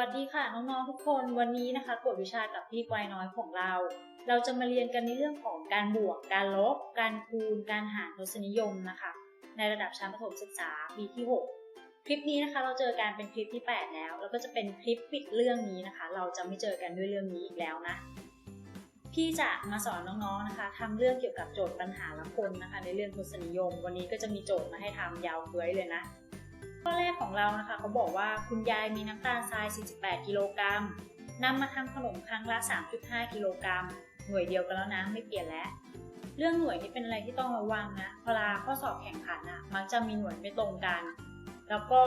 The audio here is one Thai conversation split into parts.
สวัสดีค่ะน้องๆทุกคนวันนี้นะคะกฎวิชากับพี่กวายน้อยของเรา เราจะมาเรียนกันในเรื่องของการบวก การลบ การคูณ การหารทศนิยมนะคะ ในระดับชั้นประถมศึกษาปีที่ 6 คลิปนี้นะคะเราเจอกันเป็นคลิปที่ 8 แล้ว แล้วก็จะเป็นคลิปปิดเรื่องนี้นะคะ เราจะไม่เจอกันด้วยเรื่องนี้อีกแล้วนะพี่จะมาสอนน้องๆนะคะทำเรื่องเกี่ยวกับโจทย์ปัญหาละคนนะคะ ในเรื่องทศนิยม วันนี้ก็จะมีโจทย์มาให้ทำยาวเฟ้ยเลยนะ ข้อแรกของเรานะคะเขาบอกว่าคุณยายมีน้ำตาลทราย 48 กิโลกรัมนำมาทำขนมครั้งละ 3.5 กิโลกรัมหน่วยเดียวกันแล้วนะไม่เปลี่ยนแล้ว เรื่องหน่วยนี่เป็นอะไรที่ต้องระวังนะเวลาข้อสอบแข่งขันอะมักจะมีหน่วยไม่ตรงกัน แล้วก็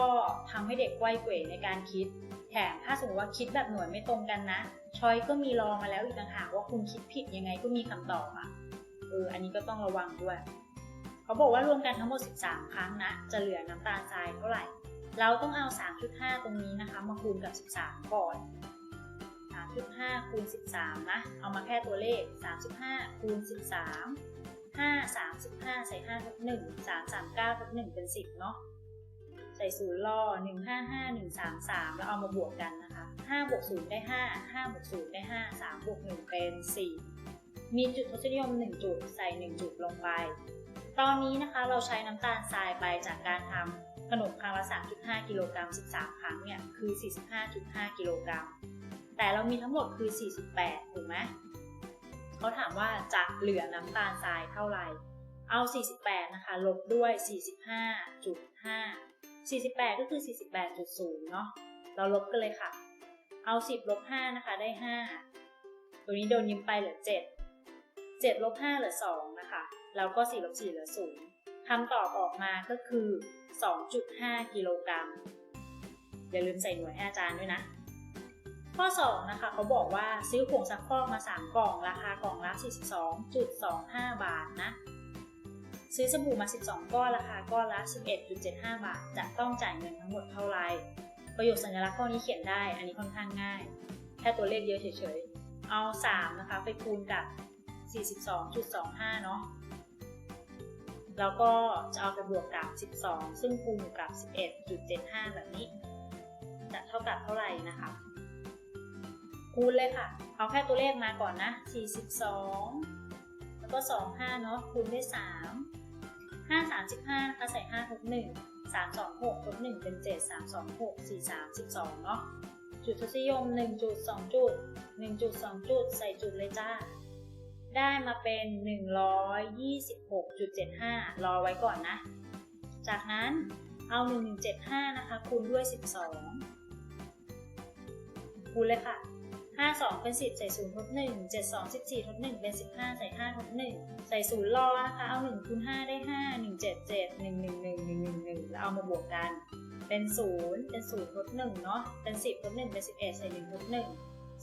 ทำให้เด็กไกว้เกวในการคิด แถมถ้าสมมติว่าคิดแบบหน่วยไม่ตรงกันนะ ชอยก็มีรองมาแล้วอีกต่างหากว่าคุณคิดผิดยังไงก็มีคำตอบอะเอออันนี้ก็ต้องระวังด้วย เขาบอกว่ารวมกันทั้งหมด 13 ครั้งนะ จะเหลือน้ำตาลทรายเท่าไหร่ เราต้องเอา 3.5 ตรงนี้นะคะ มาคูณกับ 13 ก่อน 3.5 คูณ 13 นะ เอามาแค่ตัวเลข 3.5 คูณ 13 5 35 ใส่5ทับ1 3 39ทับ1เป็น 10 เนาะ ใส่ศูนย์ล่อ 155 133 แล้วเอามาบวกกันนะคะ 5 บวก 0 ได้ 5 5 บวก 0 ได้ 5 3 บวก 1 เป็น 4 มีจุดทศนิยม 1 จุด ใส่ 1 จุดลงไป ตอนนี้นะคะเราใช้น้ำตาลทรายไปจากการทำขนมครั้งละ3.5 กิโลกรัม 13 ครั้งเนี่ยคือ 45.5 กิโลกรัม แต่เรามีทั้งหมดคือ 48 ถูกไหมเขาถามว่าจะเหลือน้ำตาลทรายเท่าไหร่ เอา 48 นะคะ ลบด้วย 45.5 48 ก็คือ 48.0 เนาะ เราลบกันเลยค่ะ เอา 10 ลบ 5 นะคะ ได้ 5 ตัวนี้โดนยืมไปเหลือ 7 7ลบ5เหลือ2นะคะแล้วก็4ลบ4เหลือ0คำตอบออกมาก็คือ 2.5 กิโลกรัมอย่าลืมใส่หน่วยให้อาจารย์ด้วยนะ ข้อ 2 นะคะเขาบอกว่าซื้อผงซักฟอกมา 3 กล่อง ราคากล่องละ 42.25 บาทนะ ซื้อสบู่มา 12 ก้อน ราคาก้อนละ 11.75 บาท จะต้องจ่ายเงินทั้งหมดเท่าไหร่ ประโยคสัญลักษณ์ข้อนี้เขียนได้ อันนี้ค่อนข้างง่าย แค่ตัวเลขเยอะเฉยๆ เอา 3 นะคะ ไปคูณกับ 42.25 เนาะ แล้วก็จะเอาไปบวกกับ 12 ซึ่งคูณอยู่กับ 11.75 แบบนี้ จะเท่ากับเท่าไหร่นะคะ คูณเลยค่ะ เอาแค่ตัวเลขมาก่อนนะ 42 แล้วก็ 25 เนาะ คูณด้วย 3 5 35นะคะใส่5ทด1 3 2 6ทด1เป็น 7 3 2 6 4 3 12 เนาะ จุดทศนิยม 1 จุด 2 จุด 1 จุด 2 จุด ใส่จุดเลยจ้า ได้มาเป็น 126.75 รอไว้ก่อนนะ จากนั้นเอา 1175 นะคะ คูณด้วย 12 คูณเลยค่ะ 52 เป็น 10 ใส่ 0ทด1 72 14ทด1เป็น 15 ใส่ 5ทด1ใส่ 0 รอนะคะ เอา 1 คูณ 5 ได้ 5 177 111 111 แล้วเอามาบวกกัน เป็น 0 เป็น 0ทด1เนาะ เป็น 10ทด1เป็น 11 ใส่ 1ทด1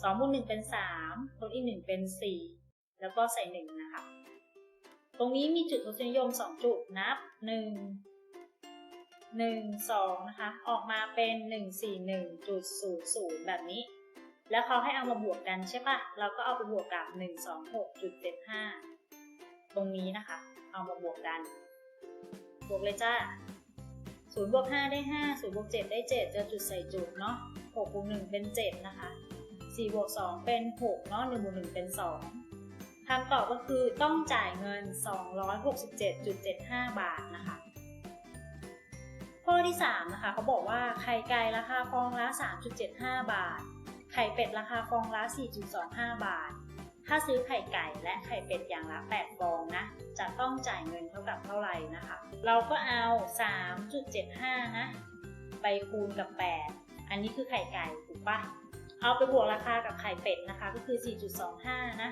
2 บวก 1 เป็น 3ทดอีก 1 เป็น 4 แล้วก็ใส่ 1 นะคะ ตรงนี้มีจุดทศนิยม 2 จุดนับ 1 1 2 นะคะ ออกมาเป็น 141.00 แบบนี้ แล้วเขาให้เอามาบวกกันใช่ปะเราก็เอาไปบวกกับ 126.75 ตรงนี้นะคะ เอามาบวกกัน บวกเลยจ้า0บวก5ได้ 5 0บวก7ได้7เจอจุดใส่จุดเนาะ6บวก1เป็น 7 นะคะ4บวก2เป็น 6 เนาะ1บวก1เป็น 2 คำตอบก็คือต้องจ่ายเงิน 267.75 บาทนะคะ ข้อที่ 3 นะคะเขาบอกว่าไข่ไก่ราคาฟองละ 3.75 บาท ไข่เป็ดราคาฟองละ 4.25 บาท ถ้าซื้อไข่ไก่และไข่เป็ดอย่างละ 8 ฟองนะ จะต้องจ่ายเงินเท่ากับเท่าไหร่นะคะ เราก็เอา 3.75 นะ ไปคูณกับ 8 อันนี้คือไข่ไก่ถูกปะเอาไปบวกราคากับไข่เป็ดนะคะ ก็คือ 4.25 นะ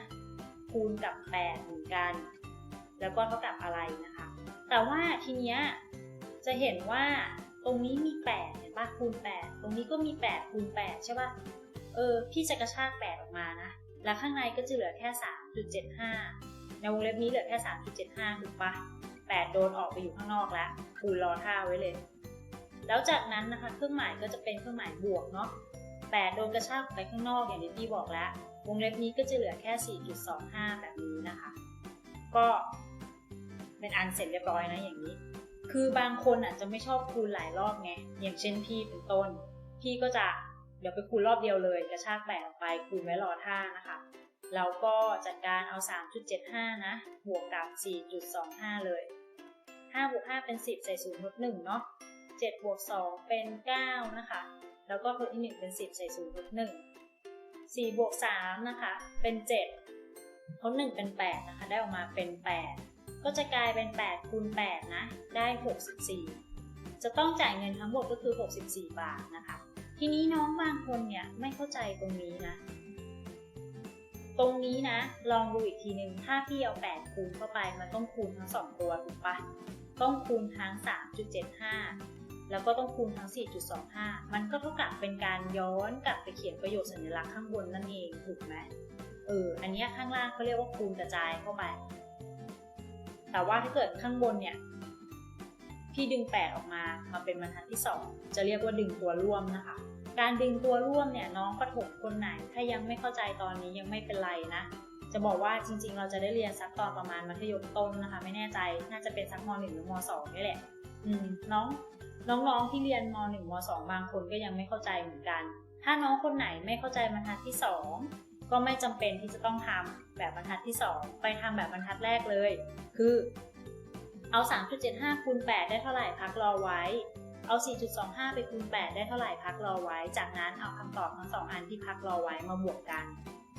คูณกับ 8 เหมือนกัน แล้วก็เท่ากับอะไรนะคะ แต่ว่าทีเนี้ยจะเห็นว่าตรงนี้มี 8 เห็นปะคูณ 8 ตรงนี้ก็มี 8 คูณ 8 ใช่ปะเออ พี่จะกระชาก 8 ออกมานะ แล้วข้างในก็จะเหลือแค่ 3.75 ในวงเล็บนี้เหลือแค่ 3.75 ถูกปะ8 โดนออกไปอยู่ข้างนอกแล้วคูณรอท่าไว้เลย แล้วจากนั้นนะคะ เครื่องหมายก็จะเป็นเครื่องหมายบวกเนาะ 8 โดนกระชากไปข้างนอกอย่างที่พี่บอกแล้ว วงเล็บนี้ก็จะเหลือแค่ 4.25 แบบนี้นะคะ ก็เป็นอันเสร็จเรียบร้อยนะอย่างนี้ คือบางคนอาจจะไม่ชอบคูณหลายรอบไง อย่างเช่นพี่เป็นต้น พี่ก็จะโดี๋ยวไปคูณรอบเดียวเลย กระชากแปดออกไปคูณไว้รอท่านะคะเราก็จัดการเอา 3.75 นะ บวกกับ 4.25 เลย 5บวก5เป็น 10 ใส่0ลด1เนาะ7บวก2เป็น 9 นะคะ แล้วก็ทดอีก1เป็น 10 ใส่0ลด1 4บวก3นะคะ เป็น7ทด1เป็น 8 นะคะ ได้ออกมาเป็น 8 ก็จะกลายเป็น 8 คูณ 8 นะ ได้ 64 จะต้องจ่ายเงินทั้งหมดก็คือ 64 บาทนะคะ ทีนี้น้องบางคนเนี่ยไม่เข้าใจตรงนี้นะ ตรงนี้นะ ลองดูอีกทีหนึ่งถ้าพี่เอา 8 คูณเข้าไป มันต้องคูณทั้ง 2 ตัวถูกปะต้องคูณทั้ง 3.75 แล้วก็ต้องคูณทั้ง 4.25 มันก็เท่ากับเป็นการย้อนกลับไปเขียนประโยชน์สัญลักษณ์ข้างบนนั่นเองถูกไหมเออ อันนี้ข้างล่างเขาเรียกว่าคูณกระจายเข้าไป แต่ว่าถ้าเกิดข้างบนเนี่ย พี่ดึง 8 ออกมา มาเป็นบรรทัดที่ 2 จะเรียกว่าดึงตัวร่วมนะคะ การดึงตัวร่วมเนี่ยน้องประถมคนไหน ถ้ายังไม่เข้าใจตอนนี้ยังไม่เป็นไรนะ จะบอกว่าจริง ๆ เราจะได้เรียนสักตอนประมาณมัธยมต้นนะคะ ไม่แน่ใจ น่าจะเป็นสักม .1 หรือม .2 นี่แหละ อืม น้อง น้องๆที่เรียนม .1 ม .2 บางคนก็ยังไม่เข้าใจเหมือนกัน ถ้าน้องคนไหนไม่เข้าใจบรรทัดที่ 2 ก็ไม่จำเป็นที่จะต้องทำแบบบรรทัดที่ 2 ไปทำแบบบรรทัดแรกเลย คือ เอา 3.75คูณ8ได้เท่าไหร่พักรอไว้ เอา 4.25 ไปคูณ 8 ได้เท่าไหร่พักรอไว้ จากนั้นเอาคำตอบทั้งสองอันที่พักรอไว้มาบวกกัน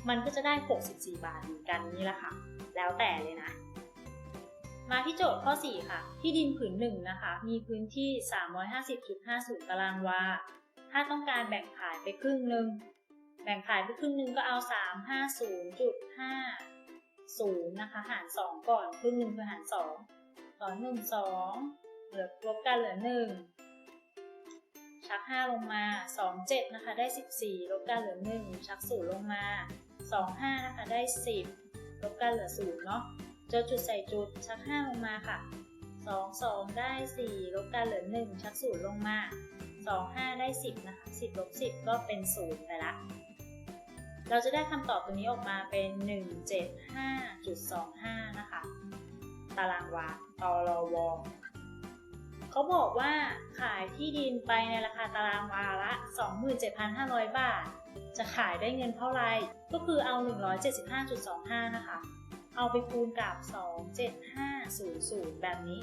มันก็จะได้ 64 บาทเหมือนกันนี่แหละค่ะ แล้วแต่เลยนะ มาที่โจทย์ข้อ 4 ค่ะ ที่ดินผืนหนึ่งนะคะ มีพื้นที่ 350.50 ตารางวา ถ้าต้องการแบ่งขายไปครึ่งหนึ่ง แบ่งขายไปครึ่งหนึ่งก็เอา 350.50 นะคะ หาร 2 ก่อน ครึ่งหนึ่งคือหาร2สองหนึ่งสองเหลือลบกันเหลือหนึ่งชักห้าลงมาสองเจ็ดนะคะ ได้สิบสี่ลบกันเหลือหนึ่งชักศูนย์ลงมาสองห้านะคะ ได้สิบลบกันเหลือศูนย์เนาะ จอจุดใส่จุดชักห้าลงมาค่ะสองสองได้สี่ลบกันเหลือหนึ่งชักศูนย์ลงมาสองห้าได้สิบนะคะสิบลบสิบก็เป็นศูนย์ไปละ เราจะได้คำตอบตัวนี้ออกมาเป็น 175.25 นะคะ ตารางวาตรวเขาบอกว่าขายที่ดินไปในราคาตารางวาละ 27,500 บาท จะขายได้เงินเท่าไหร่ ก็คือเอา 175.25 นะคะ เอาไปคูณกับ 27500 แบบนี้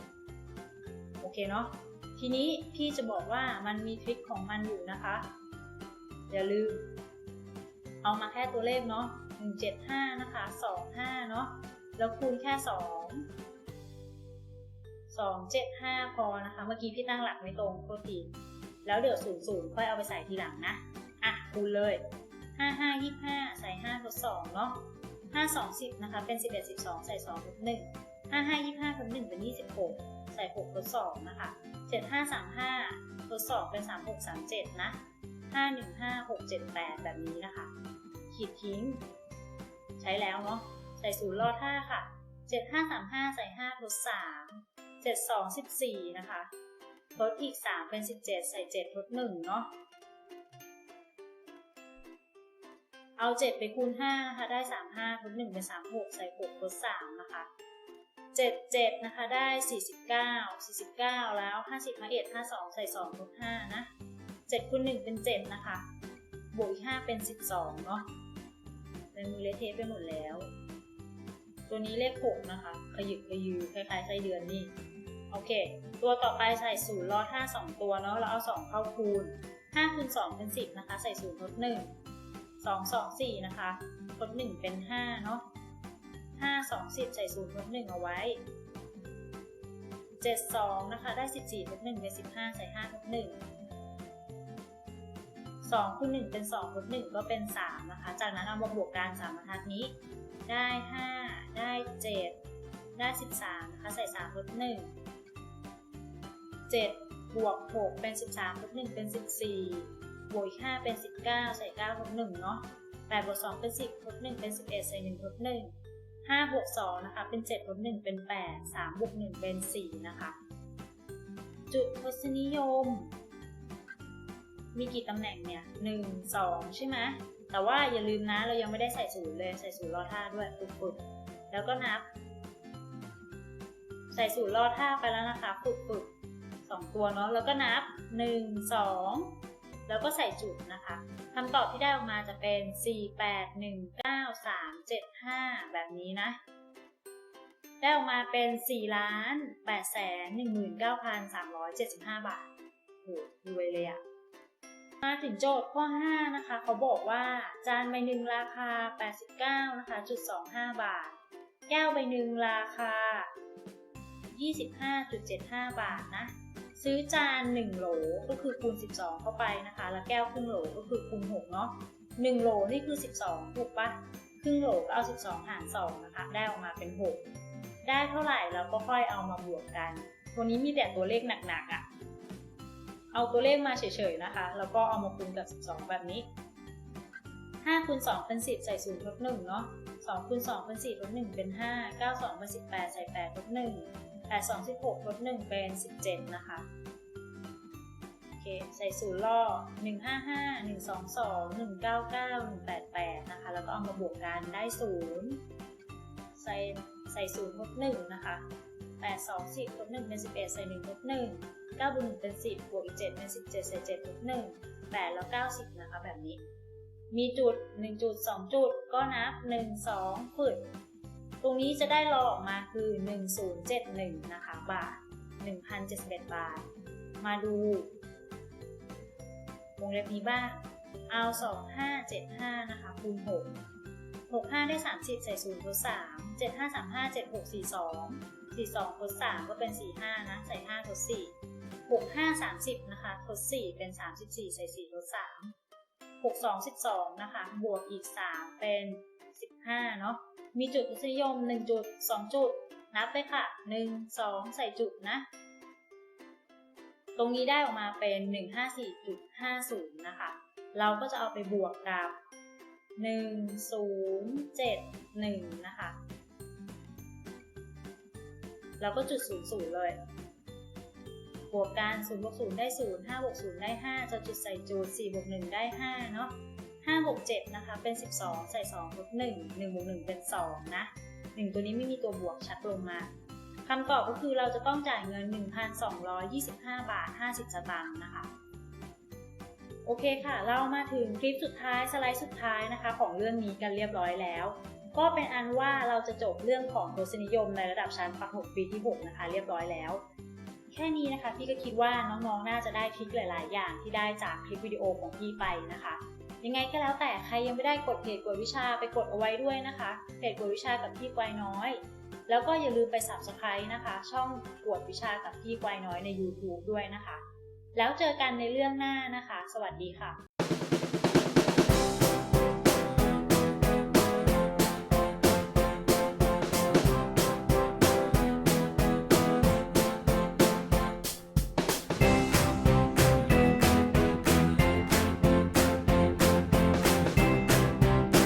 โอเคเนาะ ทีนี้พี่จะบอกว่ามันมีทริคของมันอยู่นะคะ อย่าลืม เอามาแค่ตัวเลขเนาะ 175 นะคะ 25 เนาะ แล้วคูณแค่ 2 2 7 5 พอนะคะ เมื่อกี้พี่ตั้งหลักไม่ตรงโทษทีแล้วเดี๋ยว 0 0 ค่อยเอาไปใส่ทีหลังนะ อะคูณเลย 5 5 25 ใส่ 5 ทด2เนาะ 5 2 10นะคะเป็น 11 12 ใส่2ทด1 5 5 25ทด1เป็น 26 ใส่6ทด2นะคะ 7 5 3 5ทด2เป็น 3 6 3 7 นะ 5 1 5 6 7 8 แบบนี้นะคะ ขีดทิ้ง ใช้แล้วเนาะ ใส่0รอด5ค่ะ 7 5 3 5 ใส่5ทด3 7 2 14 นะคะทดอีก 3 เป็น 17 ใส่7ทด1เนาะ เอา7ไปคูณ5นะคะได้35ทด1เป็น36ใส่6ทด3นะคะ7 7นะคะได้49 49แล้ว50 51 52ใส่2ทด5นะ7คูณ1เป็น7นะคะบวกอีก5เป็น12เนาะเป็นมือเลเทไปหมดแล้ว ตัวนี้เลข6นะคะ ขยึกขยือคล้ายๆไส้เดือนนี่โอเค ตัวต่อไปใส่ศูนย์ลอดห้าสองตัวเนาะแล้วเอาสองเข้าคูณห้าคูณสองเป็นสิบนะคะ ใส่ศูนย์ทดหนึ่ง สองสองสี่นะคะทดหนึ่งเป็นห้าเนาะห้าสองสิบใส่ศูนย์ทดหนึ่งเอาไว้เจ็ดสองนะคะได้สิบสี่ทดหนึ่งเป็นสิบห้าใส่ห้าทดหนึ่งสองคูณหนึ่งเป็นสองทดหนึ่งก็เป็นสามนะคะ จากนั้นเอามาบวกกันสามบรรทัดนี้ ได้ห้าได้เจ็ดได้สิบสามนะคะใส่สามทดหนึ่ง7บวก6เป็น13ลบ1เป็น14บสี่ วกอีก5เป็น 19 ใส่9ลบ1เนาะ8บวก2เป็น 10ลบ1เป็น 11 ใส่1ลบ1 5บวก2นะคะเป็น7ลบ1เป็น 8 3บวก1เป็น 4 นะคะ จุดทศนิยม มีกี่ตำแหน่งเนี่ย 1 2 ใช่ไหมแต่ว่าอย่าลืมนะเรายังไม่ได้ใส่ศูนย์เลยใส่ศูนย์รอท่าด้วยฝึกๆแล้วก็นับ ใส่ศูนย์รอท่าไปแล้วนะคะฝึกๆสองตัวเนาะแล้วก็นับ 1 2 แล้วก็ใส่จุดนะคะคำตอบที่ได้ออกมาจะเป็น 4 8 1 9 3 7 5แบบนี้นะ ได้ออกมาเป็น 4 ล้าน8แสน19,375 บาทโหรวยเลยอะมาถึงโจทย์ข้อ 5 นะคะ เขาบอกว่า จานใบหนึ่งราคา 89นะคะจุด25 บาท แก้วใบหนึ่งราคา 25.75 บาทนะ ซื้อจาน 1 โหลก็คือคูณ 12 เข้าไปนะคะ แล้วแก้วครึ่งโหลก็คือคูณ6เนาะ1โหลนี่คือ 12 ถูกปะครึ่งโหลก็เอา 12 หาร 2 นะคะ ได้ออกมาเป็น 6 ได้เท่าไหร่เราก็ค่อยเอามาบวกกัน ตัวนี้มีแต่ตัวเลขหนักๆอะ่ะ เอาตัวเลขมาเฉยๆนะคะ แล้วก็เอามาคูณกับ 12 แบบนี้5คูณ2เป็น 10 ใส่0ทด1เนาะ2คูณ2เป็น4ทด1เป็น 5 9 2เป็น18 ใส่8 ทด1 8 2 16ลด1เป็น17นะคะโอเคใส่ศูนย์ล่อ155 122 199 188นะคะ แล้วก็เอามาบวกกันได้0ใส่ใส่0ลด1นะคะ8 2 10ลด1เป็น11ใส่1ลด1 9บวก1เป็น10บวกอีก7เป็น17ใส่7ลด1 8แล้ว90นะคะแบบนี้ มีจุด1จุด2จุดก็นับ1 2ฝึก ตรงนี้จะได้รอออกมาคือ 1071 นะคะ บาท 1,071 บาท มาดูวงเล็บนี้บ้างเอา 2575 นะคะ คูณ 6 65 ได้ 30 ใส่0ทด3 75 35 76 42 42ทด3ก็เป็น 45 นะ ใส่5ทด4 65 30 นะคะทด4เป็น 34 ใส่4ทด3 62 12 นะคะ บวกอีก 3 เป็น 5 เนาะ มีจุดทศนิยม 1 จุด 2 จุด นับไปค่ะ 1 2 ใส่จุดนะ ตรงนี้ได้ออกมาเป็น 154.50 นะคะ เราก็จะเอาไปบวกกับ1071 นะคะเราก็จุด 00 เลย บวกกัน0บวก0ได้ 0 5บวก0ได้ 5จะจุดใส่จุด4บวก1ได้ 5 เนาะ 5บวก7นะคะ เป็น 12 ใส่2ลบ1 1บวก1เป็น 2 นะ 1 ตัวนี้ไม่มีตัวบวกชัดลงมาคำตอบก็คือเราจะต้องจ่ายเงิน 1,225 บาท 50 สตางค์นะคะ โอเคค่ะ เรามาถึงคลิปสุดท้ายสไลด์สุดท้ายนะคะ ของเรื่องนี้กันเรียบร้อยแล้ว ก็เป็นอันว่าเราจะจบเรื่องของทศนิยมในระดับชั้นประถมปีที่ 6 นะคะ เรียบร้อยแล้วแค่นี้นะคะพี่ก็คิดว่าน้องๆ น่าจะได้ทริคหลาย ๆ อย่างที่ได้จากคลิปวิดีโอของพี่ไปนะคะ ยังไงก็แล้วแต่ใครยังไม่ได้กดเพจกวดวิชาไปกดเอาไว้ด้วยนะคะเพจกวดวิชากับพี่กวายน้อย แล้วก็อย่าลืมไป subscribe นะคะ ช่องกวดวิชากับพี่กวายน้อยใน YouTube ด้วยนะคะ แล้วเจอกันในเรื่องหน้านะคะ สวัสดีค่ะ